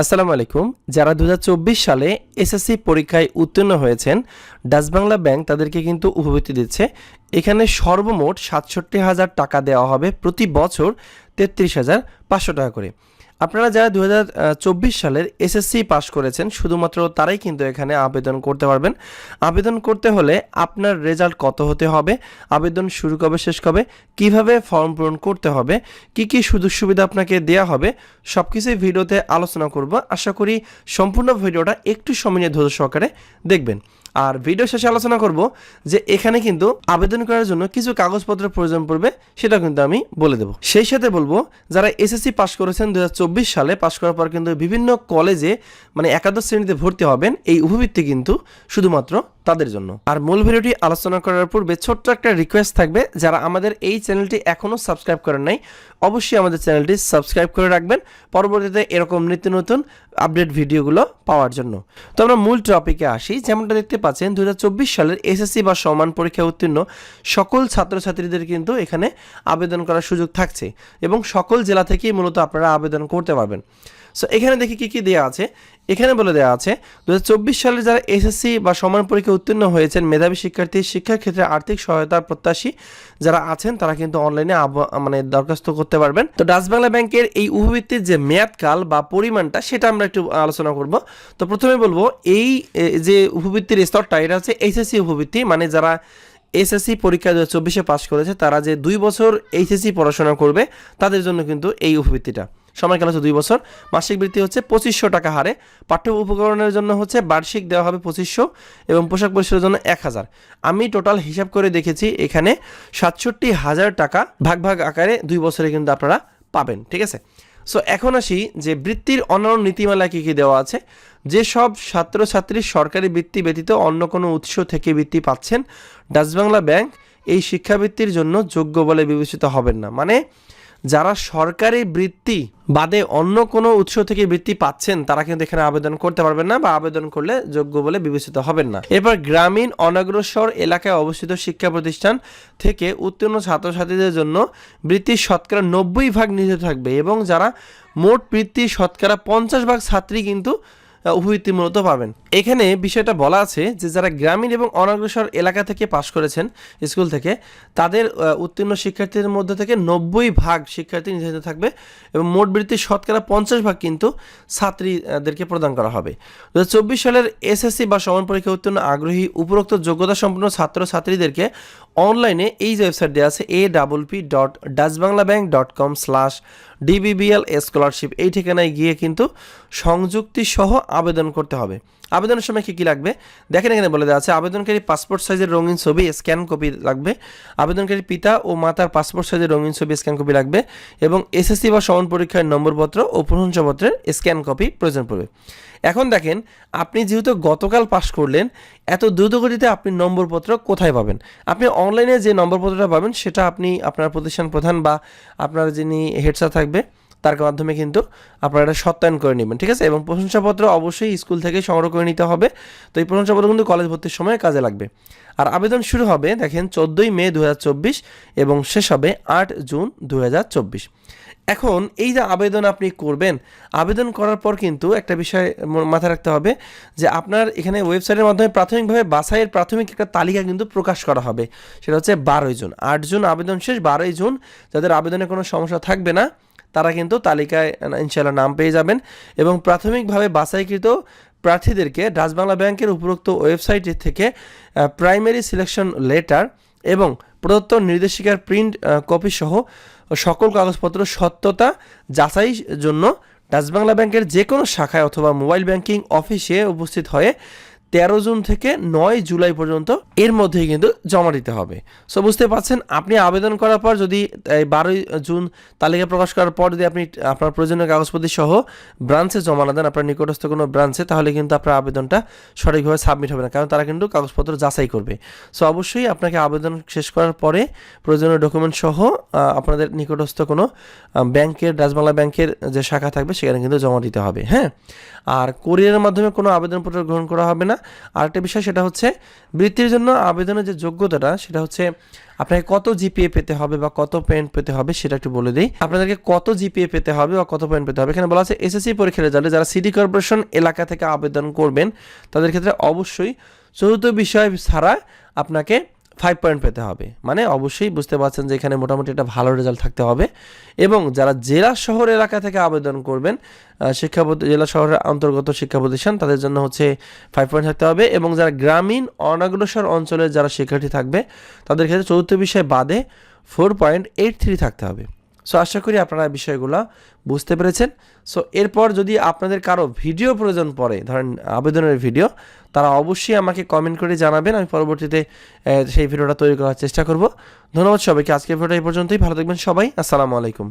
আসসালামু আলাইকুম। যারা দু হাজার চব্বিশ সালে এসএসসি পরীক্ষায় উত্তীর্ণ হয়েছেন, ডাচ বাংলা ব্যাংক তাদেরকে কিন্তু উপবৃত্তি দিচ্ছে। এখানে সর্বমোট সাতষট্টি হাজার টাকা দেওয়া হবে প্রতি বছর তেত্রিশ হাজার পাঁচশো টাকা করে। আপনারা যারা দু হাজার চব্বিশ সালের এসএসসি পাশ করেছেন, শুধুমাত্র তারাই কিন্তু এখানে আবেদন করতে পারবেন। আবেদন করতে হলে আপনার রেজাল্ট কত হতে হবে, আবেদন শুরু কবে, শেষ কবে, কীভাবে ফর্ম পূরণ করতে হবে, কি কি সুযোগ সুবিধা আপনাকে দেওয়া হবে সব কিছুই ভিডিওতে আলোচনা করব। আশা করি সম্পূর্ণ ভিডিওটা একটু সময় নিয়ে ধৈর্য সহকারে দেখবেন। আর ভিডিও শেষে আলোচনা করব যে এখানে কিন্তু আবেদন করার জন্য কিছু কাগজপত্র প্রয়োজন পড়বে সেটা কিন্তু আমি বলে দেবো। সেই সাথে বলব, যারা এসএসসি পাশ করেছেন দু হাজার চব্বিশ সালে, পাশ করার পর কিন্তু বিভিন্ন কলেজে মানে একাদশ শ্রেণীতে ভর্তি হবেন, এই উপবৃত্তি কিন্তু শুধুমাত্র তাদের জন্য। আর মূল ভিডিওটি আলোচনা করার পূর্বে ছোট্ট একটা রিকোয়েস্ট থাকবে, যারা আমাদের এই চ্যানেলটি এখনও সাবস্ক্রাইব করেন নাই, অবশ্যই আমাদের চ্যানেলটি সাবস্ক্রাইব করে রাখবেন, পরবর্তীতে এরকম নিত্য নতুন আপডেট ভিডিওগুলো পাওয়ার জন্য। তো আমরা মূল টপিকে আসি, যেমনটা দেখতে পাচ্ছেন দু সালের এসএসসি বা সমান পরীক্ষা উত্তীর্ণ সকল ছাত্রছাত্রীদের কিন্তু এখানে আবেদন করার সুযোগ থাকছে এবং সকল জেলা থেকেই মূলত আপনারা আবেদন করতে পারবেন। সো এখানে দেখি কি কি দেওয়া আছে। এখানে বলে দেওয়া আছে, দুহাজার চব্বিশ সালে যারা এসএসসি বা সমান পরীক্ষা উত্তীর্ণ হয়েছেন, মেধাবী শিক্ষার্থী শিক্ষার ক্ষেত্রে আর্থিক সহায়তার প্রত্যাশী যারা আছেন, তারা কিন্তু অনলাইনে মানে দরখাস্ত করতে পারবেন। তো, ডাচ বাংলা ব্যাংকের এই উপবৃত্তির যে মেয়াদকাল বা পরিমাণটা, সেটা আমরা একটু আলোচনা করব। তো, প্রথমে বলব, এই যে উপবৃত্তির স্তরটা, এটা হচ্ছে এইচএসসি উপবৃত্তি। মানে যারা এসএসসি পরীক্ষা দু হাজার চব্বিশে পাশ করেছে, তারা যে দুই বছর এইচএসসি পড়াশোনা করবে, তাদের জন্য কিন্তু এই উপবৃত্তিটা। সময়কাল হচ্ছে দুই বছর। মাসিক বৃত্তি হচ্ছে পঁচিশশো টাকা হারে। পাঠ্য উপকরণের জন্য হচ্ছে বার্ষিক দেওয়া হবে পঁচিশশো এবং পোশাক পরিষদের জন্য এক হাজার। আমি টোটাল হিসাব করে দেখেছি, এখানে সাতষট্টি হাজার টাকা ভাগ ভাগ আকারে দুই বছরে কিন্তু আপনারা পাবেন, ঠিক আছে? সো এখন আসি যে বৃত্তির অন্যান্য নীতিমালা কী কী দেওয়া আছে। যেসব ছাত্রছাত্রী সরকারি বৃত্তি ব্যতীত অন্য কোনো উৎস থেকে বৃত্তি পাচ্ছেন, ডাচ বাংলা ব্যাংক এই শিক্ষাবৃত্তির জন্য যোগ্য বলে বিবেচিত হবেন না। মানে যারা সরকারি বৃত্তি বাদে অন্য কোনো উৎস থেকে বৃত্তি পাচ্ছেন, তারা কিন্তু এখানে আবেদন করতে পারবেন না বা আবেদন করলে যোগ্য বলে বিবেচিত হবেন না। এরপর গ্রামীণ অনগ্রসর এলাকায় অবস্থিত শিক্ষা প্রতিষ্ঠান থেকে উত্তীর্ণ ছাত্রছাত্রীদের জন্য বৃত্তির শতকরা নব্বই ভাগ নিহিত থাকবে এবং যারা মোট বৃত্তির শতকরা পঞ্চাশ ভাগ ছাত্রী কিন্তু উপবৃত্তি মূলত পাবেন। এখানে বিষয়টা বলা আছে যে, যারা গ্রামীণ এবং অনগ্রসর এলাকা থেকে পাশ করেছেন, স্কুল থেকে, তাদের উত্তীর্ণ শিক্ষার্থীদের মধ্যে থেকে নব্বই ভাগ শিক্ষার্থী নির্ধারিত থাকবে এবং মোট বৃত্তির শতকরা পঞ্চাশ ভাগ কিন্তু ছাত্রীদেরকে প্রদান করা হবে। দু সালের এসএসসি বা সমান পরীক্ষা উত্তীর্ণ আগ্রহী, উপরোক্ত যোগ্যতা সম্পন্ন ছাত্র ছাত্রীদেরকে অনলাইনে এই যে ওয়েবসাইট দেওয়া আছে A double P dot Dutch Bangla bank dot com slash DBBL scholarship এই ঠিকানায় গিয়ে কিন্তু সংযুক্তি সহ আবেদন করতে হবে। আবেদনের সময় কী কী লাগবে? দেখেন এখানে বলে দেওয়া আছে, আবেদনকারী পাসপোর্ট সাইজের রঙিন ছবি স্ক্যান কপি লাগবে। আবেদনকারী পিতা ও মাতার পাসপোর্ট সাইজের রঙিন ছবি স্ক্যান কপি লাগবে এবং এসএসসি বা সমান পরীক্ষার নম্বরপত্র ও প্রশংসাপত্রের স্ক্যান কপি প্রয়োজন পড়বে। এখন দেখেন, আপনি যেহেতু গতকাল পাস করলেন, এত দ্রুতগতিতে আপনি নম্বরপত্র কোথায় পাবেন? আপনি অনলাইনে যে নম্বরপত্রটা পাবেন, সেটা আপনি আপনার প্রতিষ্ঠান প্রধান বা আপনার যিনি হেডসার থাকবে, তার মাধ্যমে কিন্তু আপনারা এটা সত্যায়ন করে নেবেন, ঠিক আছে? এবং প্রশংসাপত্র অবশ্যই স্কুল থেকে সংগ্রহ করে নিতে হবে। তো এই প্রশংসাপত্র কিন্তু কলেজ ভর্তির সময় কাজে লাগবে। আর আবেদন শুরু হবে, দেখেন, চোদ্দোই মে দু হাজার চব্বিশ এবং শেষ হবে আট জুন দু হাজার চব্বিশ। এখন এই যে আবেদন আপনি করবেন, আবেদন করার পর কিন্তু একটা বিষয় মাথায় রাখতে হবে যে আপনার এখানে ওয়েবসাইটের মাধ্যমে প্রাথমিকভাবে বাছাইয়ের প্রাথমিক একটা তালিকা কিন্তু প্রকাশ করা হবে। সেটা হচ্ছে বারোই জুন। আট জুন আবেদন শেষ, বারোই জুন যাদের আবেদনে কোনো সমস্যা থাকবে না, তারা কিন্তু তালিকায় ইনশাল্লাহ নাম পেয়ে যাবেন এবং প্রাথমিকভাবে বাছাইকৃত প্রার্থীদেরকে ডাচ বাংলা ব্যাংকের উপরোক্ত ওয়েবসাইট থেকে প্রাইমারি সিলেকশন লেটার এবং প্রদত্ত নির্দেশিকার প্রিন্ট কপি সহ সকল কাগজপত্র সত্যতা যাচাই জন্য ডাচ বাংলা ব্যাংকের যে কোনো শাখায় অথবা মোবাইল ব্যাংকিং অফিসে উপস্থিত হয়ে তেরো জুন থেকে নয় জুলাই পর্যন্ত এর মধ্যেই কিন্তু জমা দিতে হবে। সো বুঝতে পারছেন, আপনি আবেদন করার পর যদি বারোই জুন তালিকা প্রকাশ করার পর যদি আপনি আপনার প্রয়োজনীয় কাগজপত্র সহ ব্রাঞ্চে জমা না দেন, আপনার নিকটস্থ কোনো ব্রাঞ্চে তাহলে কিন্তু আপনার আবেদনটা সঠিকভাবে সাবমিট হবে না, কারণ তারা কিন্তু কাগজপত্র যাচাই করবে। সো অবশ্যই আপনাকে আবেদন শেষ করার পরে প্রয়োজনীয় ডকুমেন্ট সহ আপনাদের নিকটস্থ কোনো ব্যাংকের ডাচবাংলা ব্যাংকের যে শাখা থাকবে, সেখানে কিন্তু জমা দিতে হবে হ্যাঁ? আর কোরিয়ারের মাধ্যমে কোনো আবেদনপত্র গ্রহণ করা হবে না। আরেকটা বিষয় সেটা হচ্ছে বৃত্তির জন্য আবেদনের যে যোগ্যতাটা, সেটা হচ্ছে আপনাকে কত জিপিএ পেতে হবে বা কত পয়েন্ট পেতে হবে সেটা একটু বলে দিই। আপনাদেরকে কত জিপিএ পেতে হবে বা কত পয়েন্ট পেতে হবে? এখানে বলা আছে এসএসসি পরীক্ষার রেজাল্টে যারা সিটি কর্পোরেশন এলাকা থেকে আবেদন করবেন, তাদের ক্ষেত্রে অবশ্যই চতুর্থ বিষয় ছাড়া আপনাকে ফাইভ পয়েন্ট পেতে হবে। মানে অবশ্যই বুঝতে পারছেন যে এখানে মোটামুটি একটা ভালো রেজাল্ট থাকতে হবে এবং যারা জেলা শহর এলাকা থেকে আবেদন করবেন শিক্ষা জেলা শহরের অন্তর্গত শিক্ষা প্রতিষ্ঠান, তাদের জন্য হচ্ছে ফাইভ পয়েন্ট থাকতে হবে এবং যারা গ্রামীণ অনগ্রসর অঞ্চলের যারা শিক্ষার্থী থাকবে, তাদের ক্ষেত্রে চতুর্থ বিষয় বাদে ফোর পয়েন্ট এইট থ্রি থাকতে হবে। সো আশা করি আপনারা বিষয়গুলো বুঝতে পেরেছেন। সো এরপর যদি আপনাদের কারও ভিডিও প্রয়োজন পড়ে, ধরেন আবেদনের ভিডিও, তারা অবশ্যই আমাকে কমেন্ট করে জানাবেন। আমি পরবর্তীতে সেই ভিডিওটা তৈরি করার চেষ্টা করব। ধন্যবাদ সবাইকে। আজকের ভিডিওটা এই পর্যন্তই। ভালো থাকবেন সবাই। আসসালামু আলাইকুম।